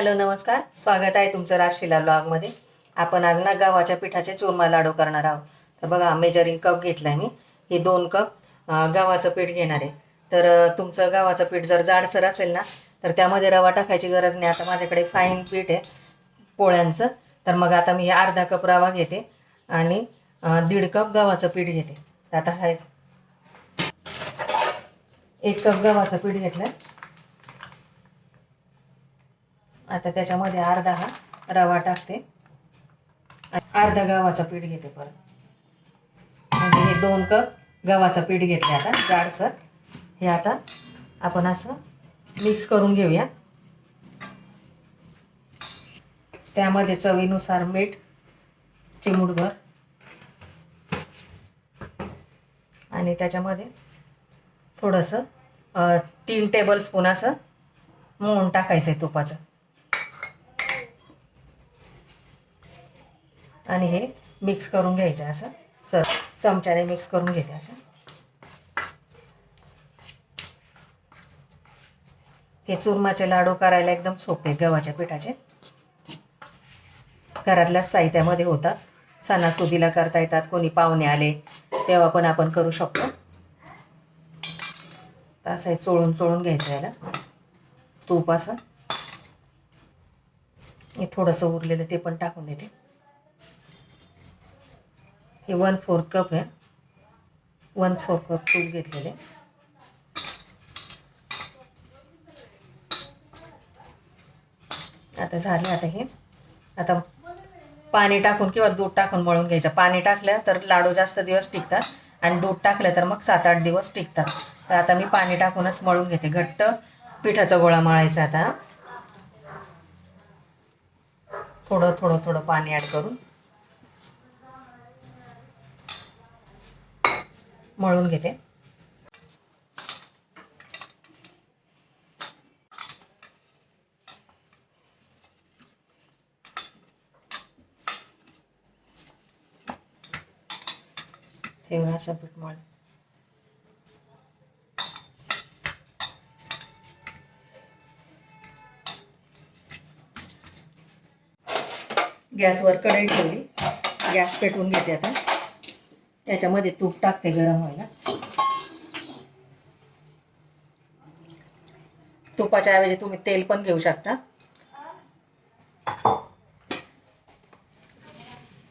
Hello नमस्कार. स्वागत आहे तुमचं राशीला ब्लॉगमध्ये आपण आज ना गव्हाच्या पिठाचे चुरमा लाडू करणार आहोत. तर बघा मेजरिंग कप घेतलाय मी. हे दोन कप गव्हाचं पीठ घेणार आहे. तर तुमचं गव्हाचं पीठ जर जाडसर असेल ना तर त्यामध्ये रवा टाकायची गरज नाही. आता माझ्याकडे फाईन पीठ आहे पोळ्यांचं. तर मग आता मी हे अर्धा कप रवा घेते आणि दीड कप गव्हाचं पीठ घेते. तर आता हा एक- एक कप गव्हाचं पीठ घेतलं आता त्याच्यामध्ये अर्धा हा रवा टाकते. आणि अर्धा गव्हाचं पीठ घेते परत. म्हणजे हे दोन कप गव्हाचं पीठ घेतले आता जाडसर. हे आता आपण असं मिक्स करून घेऊया. त्यामध्ये चवीनुसार मीठ चिमूटभर. आणि त्याच्यामध्ये थोडंसं तीन टेबल स्पून असं मोहन टाकायचं आहे तुपाचं. आणि हे मिक्स करून घ्यायचं असं. सर चमच्याने मिक्स करून घेते असं. हे चुरमाचे लाडू करायला एकदम सोपे गव्हाच्या पिठाचे. घरातल्या साहित्यामध्ये होतात. सणासुदीला करता येतात. कोणी पाहुणे आले तेव्हा पण आपण करू शकतो. तर असं हे चोळून चोळून घ्यायचं याला. तूप असं. हे थोडंसं उरलेलं ते पण टाकून देते. हे वन फोर कप आहे. वन फोर कप तूप घेतलेले. आता झाले आता हे. आता पाणी टाकून किंवा दूध टाकून मळून घ्यायचं. पाणी टाकलं तर लाडू जास्त दिवस टिकतात आणि दूध टाकलं तर मग सात आठ दिवस टिकतात. तर आता मी पाणी टाकूनच मळून घेते. घट्ट पिठाचा गोळा मळायचा आता. थोडं थोडं थोडं पाणी ॲड करून. मळून घेते. तेवढा असं पीठ मळ गॅसवर कढई ठेवली. गॅस पेटवून घेते आता. त्याच्यामध्ये तूप टाकते गरम व्हायला. तुपाच्या ऐवजी तुम्ही तेल पण घेऊ शकता.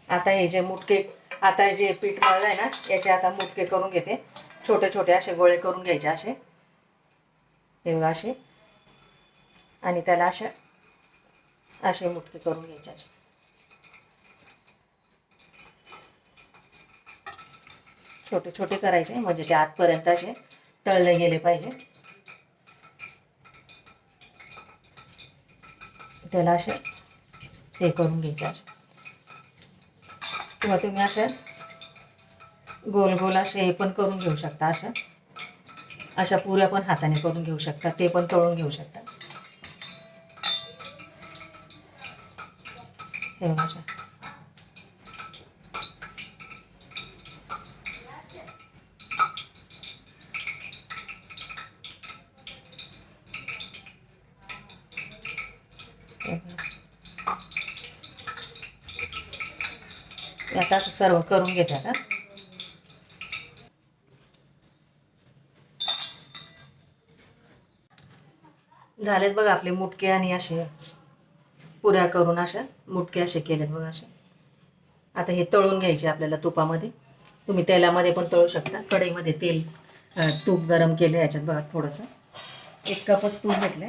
आता हे जे मुटके आता हे जे पीठ मळलंय ना याचे आता मुटके करून घेते. छोटे छोटे असे गोळे करून घ्यायचे असे. हे बघा असे. आणि त्याला असे असे मुटके करून घ्यायचे असे. छोटे छोटे करायचे म्हणजे ते आतपर्यंत असे तळले गेले पाहिजे. त्याला असे हे करून घ्यायचे किंवा तुम्ही असे गोल गोल असे हे पण करून घेऊ शकता अशा अशा पुऱ्या पण हाताने करून घेऊ शकता ते पण तळून घेऊ शकता. हे बघा आता सर्व करून घेते आता झालेत बघा आपले मुटके आणि असे पुऱ्या करून अशा मुटके असे केलेत बघा असे आता हे तळून घ्यायचे आपल्याला तुपामध्ये. तुम्ही तेलामध्ये पण तळू शकता. कढईमध्ये तेल तूप गरम केलं याच्यात बघा थोडंसं. एक कपच तूप घेतलं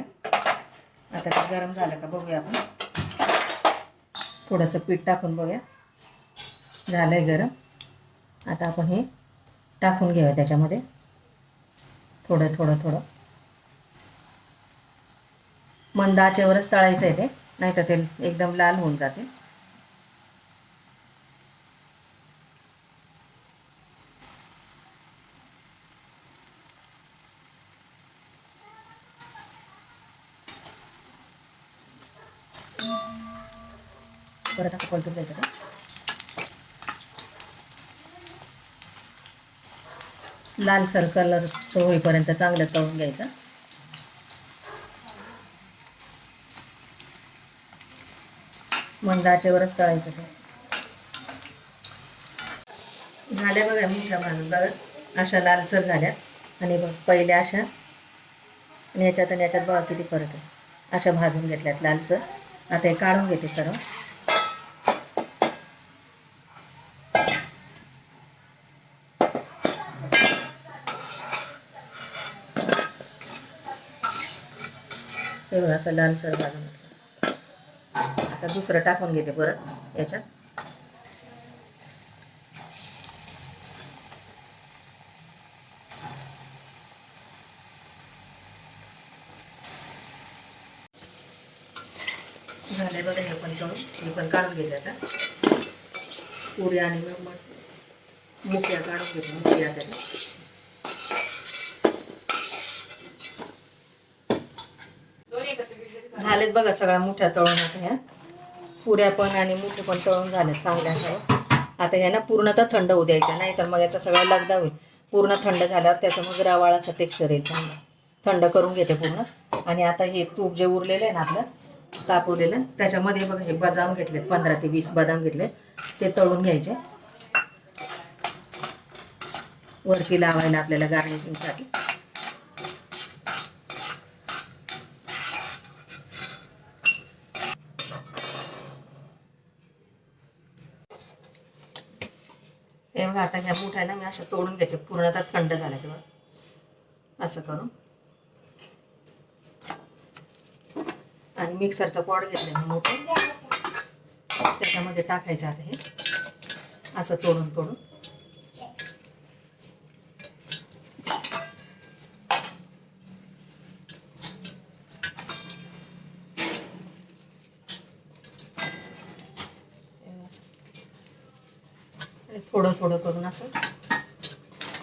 आता ते गरम झालं का बघूया आपण. थोडंसं पीठ टाकून बघूया. झालं आहे गरम. आता आपण हे टाकून घेऊया त्याच्यामध्ये. थोडं थोडं थोडं. मंद आचेवरच तळायचं आहे ते. नाही तर ते एकदम लाल होऊन जाते परत आता पलटून द्यायचं का लालसर तो होईपर्यंत चांगलं तळून घ्यायचा. मंदाचेवरच तळायचं ते. झाल्या बघा मोठ्या भाजून बघा. अशा लालसर झाल्या. आणि बघ पहिल्या अशा. आणि याच्यात आणि याच्यात बघा किती फरक आहे. अशा भाजून घेतल्यात लालसर. आता हे काढून घेते सर्व. हे असं लालसर भाजून आता दुसरं टाकून घेते परत याच्यात. झाले बघा हे पण करून हे पण काढून घेते आता. पुरी आणि मग मग मुक्या काढून घेते मुक्या त्याला. झालेत बघा सगळ्या मोठ्या तळून आता ह्या. पुऱ्या पण आणि मोठे पण तळून झालेत चांगल्या सर्व आता ह्या ना पूर्णतः थंड होऊ द्यायचं नाही तर मग याचा सगळा लगदा होईल. पूर्ण थंड झाल्यावर त्याचं मग रवाळाचं टेक्स्चर येईल चांगलं थंड करून घेते पूर्ण. आणि आता हे तूप जे उरलेलं आहे ना आपलं तापवलेलं त्याच्यामध्ये बघा हे बदाम घेतलेत पंधरा ते वीस बदाम घेतले ते तळून घ्यायचे. वरती लावायला आपल्याला गार्निशिंगसाठी हे बघा आता ह्या मुठायला मी अशा तोडून घेते. पूर्णतः थंड झाला तेव्हा. असं करून. आणि मिक्सरचा पॉड घेतला मी मोठं. त्याच्यामध्ये टाकायचं आता हे. असं तोडून तोडून आणि थोडं थोडं करून असं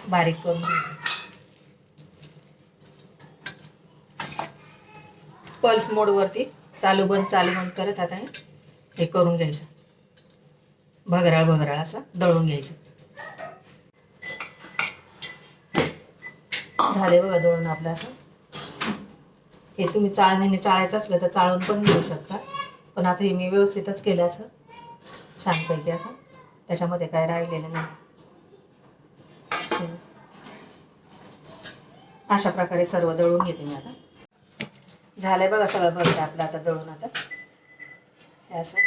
बारीक करून घ्यायचं. पल्स मोडवरती चालू बंद चालू बंद करत आता हे करून घ्यायचं. भगराळ भगराळ असं दळून घ्यायचं. झाले बघा दळून आपलं असं. हे तुम्ही चाळणीने चाळायचं असलं तर चाळून पण घेऊ शकता. पण आता हे मी व्यवस्थितच केलं असं. छानपैकी असं. त्याच्यामध्ये काय राहिलेलं नाही. अशा प्रकारे सर्व दळून घेते मी आता. झालंय बघा सगळं बघते आपलं आता दळून आता. हे असं.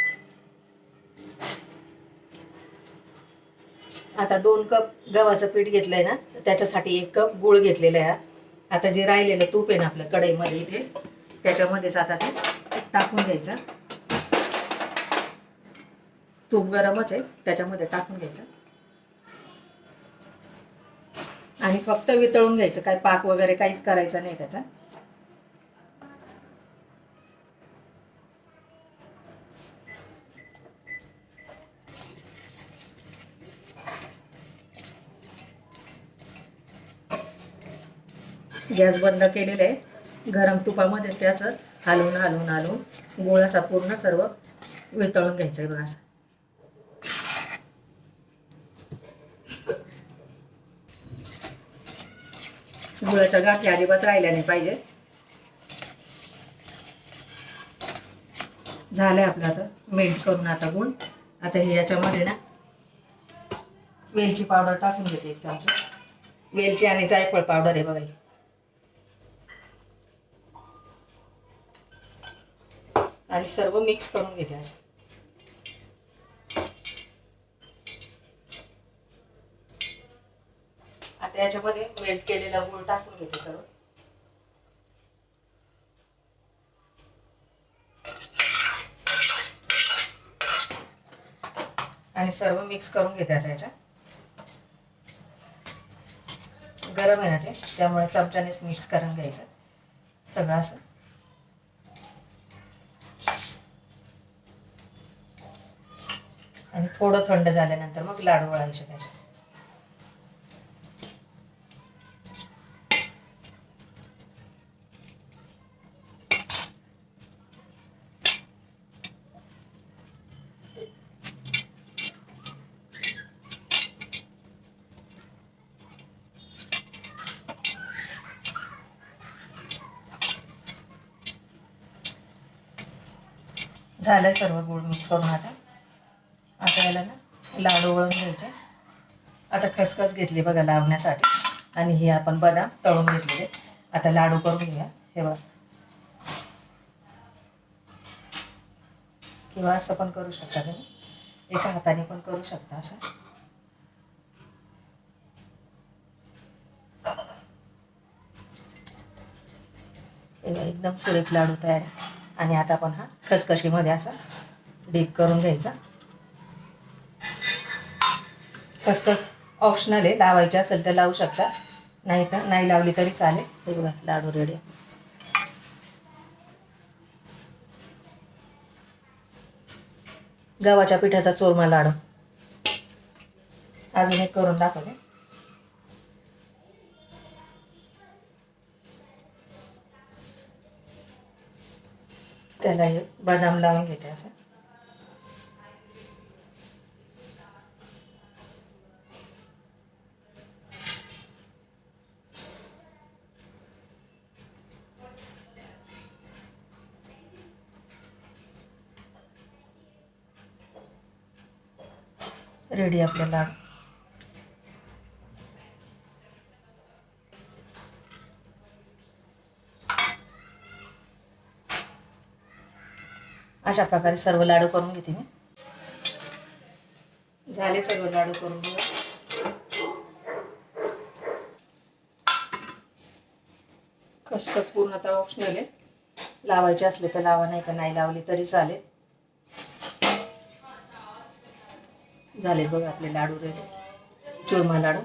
आता दोन कप गव्हाचं पीठ घेतलंय ना त्याच्यासाठी एक कप गुळ घेतलेला आहे आता जे राहिलेलं तूप आहे ना आपलं कढईमध्ये इथे त्याच्यामध्येच आता ते टाकून घ्यायचं. तूप गरमच आहे त्याच्यामध्ये टाकून घ्यायचं. आणि फक्त वितळून घ्यायचं काय पाक वगैरे काहीच करायचं नाही त्याचा. गॅस बंद केलेला आहे. गरम तुपामध्येच ते असं हलवून हलवून हलवून गोळ असा पूर्ण सर्व वितळून घ्यायचं आहे बघा असं. गुळाच्या गाठी अजिबात राहिल्या नाही पाहिजे. झालंय आपलं आता. मेल्ट करून आता गुळ. आता हे याच्यामध्ये ना वेलची पावडर टाकून घेते एक चमचा. वेलची आणि जायफळ पावडर आहे बघा. आणि सर्व मिक्स करून घेते असं. आता याच्यामध्ये मेल्ट केलेला गुळ टाकून घेते सर्व. आणि सर्व मिक्स करून घेते आता याच्यात. गरम आहे ना ते त्यामुळे चमच्यानेच मिक्स करून घ्यायचं. सगळं असं. आणि थोडं थंड झाल्यानंतर मग लाडू वळायचे त्याचे झालं सर्व गुळ मिक्स करून आता. आता याला ना लाडू वळून घ्यायचे. आता खसखस घेतली बघा लावण्यासाठी. आणि हे आपण बदाम तळून घेतलेले. आता लाडू करून घेऊया. हे बघा. किंवा असं पण करू शकता तुम्ही. एका हाताने पण करू शकता असं. हे एकदम सुरेख लाडू तयार आहे. आणि आता आपण हा खसखशीमध्ये असा डीप करून घ्यायचा. खसखस ऑप्शनल आहे लावायचे असेल तर लावू शकता. नाही तर नाही लावली तरी चालेल. हे बघा लाडू रेडी गव्हाच्या पिठाचा चोरमा लाडू. अजून एक करून दाखवते. त्याला हे बदाम लावून घेते असं. रेडी आपल्याला अशा प्रकारे सर्व लाडू करून घेते मी. झाले सर्व लाडू करून घेऊ खसखस पूर्णतः ऑप्शनल आहे. लावायचे असले तर लावा नाही तर नाही लावले तरी चालेल. झाले बघ आपले लाडू रेडी चुरमा लाडू.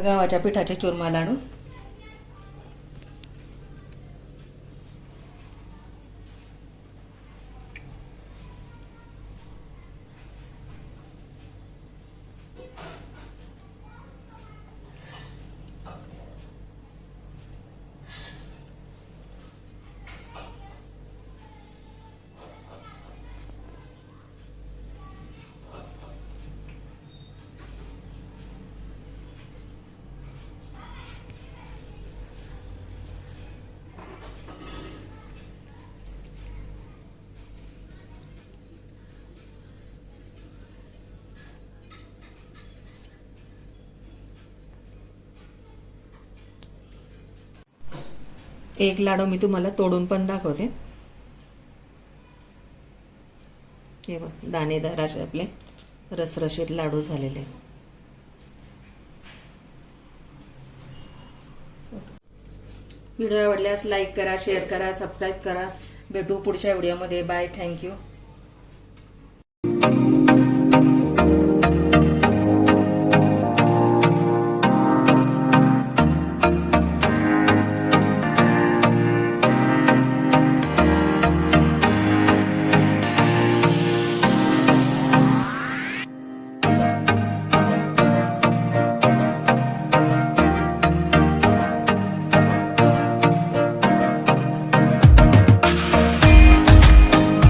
गावाच्या पिठाचे चूरमा लाडू एक लाडू मी तुम्हाला तोडून पण दाखवते. हे बघ दाणेदार असे आपले रसरशीत लाडू झालेले. व्हिडिओ आवडल्यास लाईक करा शेअर करा सबस्क्राईब करा. भेटू पुढच्या व्हिडिओमध्ये. Bye thank you.